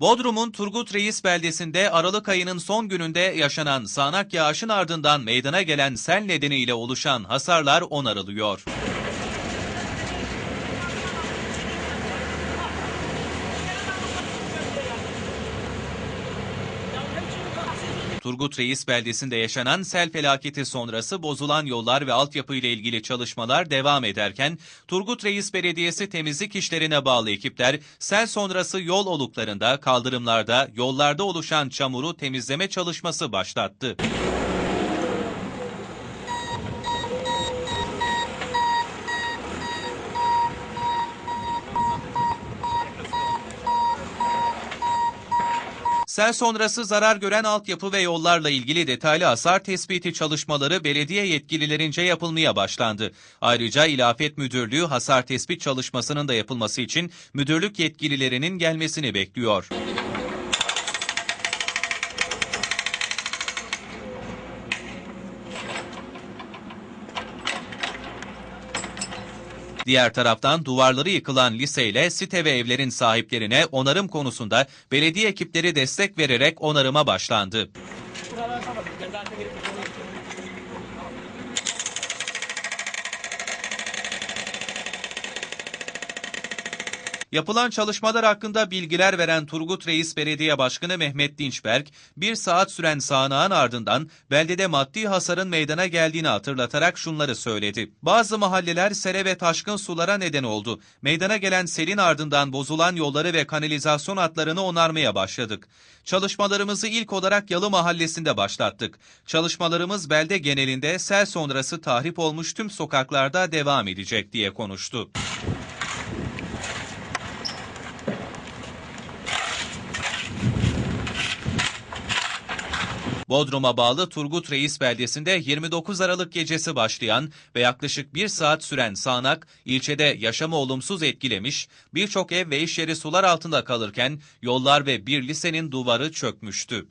Bodrum'un Turgut Reis beldesinde Aralık ayının son gününde yaşanan sağanak yağışın ardından meydana gelen sel nedeniyle oluşan hasarlar onarılıyor. Turgut Reis beldesinde yaşanan sel felaketi sonrası bozulan yollar ve altyapı ile ilgili çalışmalar devam ederken Turgut Reis Belediyesi temizlik işlerine bağlı ekipler sel sonrası yol oluklarında, kaldırımlarda, yollarda oluşan çamuru temizleme çalışması başlattı. Sel sonrası zarar gören altyapı ve yollarla ilgili detaylı hasar tespiti çalışmaları belediye yetkililerince yapılmaya başlandı. Ayrıca İl Afet Müdürlüğü hasar tespit çalışmasının da yapılması için müdürlük yetkililerinin gelmesini bekliyor. Diğer taraftan duvarları yıkılan liseyle site ve evlerin sahiplerine onarım konusunda belediye ekipleri destek vererek onarıma başlandı. Yapılan çalışmalar hakkında bilgiler veren Turgut Reis Belediye Başkanı Mehmet Dinçberk, bir saat süren sağanağın ardından beldede maddi hasarın meydana geldiğini hatırlatarak şunları söyledi. Bazı mahalleler sele ve taşkın sulara neden oldu. Meydana gelen selin ardından bozulan yolları ve kanalizasyon hatlarını onarmaya başladık. Çalışmalarımızı ilk olarak Yalı Mahallesi'nde başlattık. Çalışmalarımız belde genelinde sel sonrası tahrip olmuş tüm sokaklarda devam edecek diye konuştu. Bodrum'a bağlı Turgut Reis beldesinde 29 Aralık gecesi başlayan ve yaklaşık bir saat süren sağanak ilçede yaşamı olumsuz etkilemiş, birçok ev ve iş yeri sular altında kalırken yollar ve bir lisenin duvarı çökmüştü.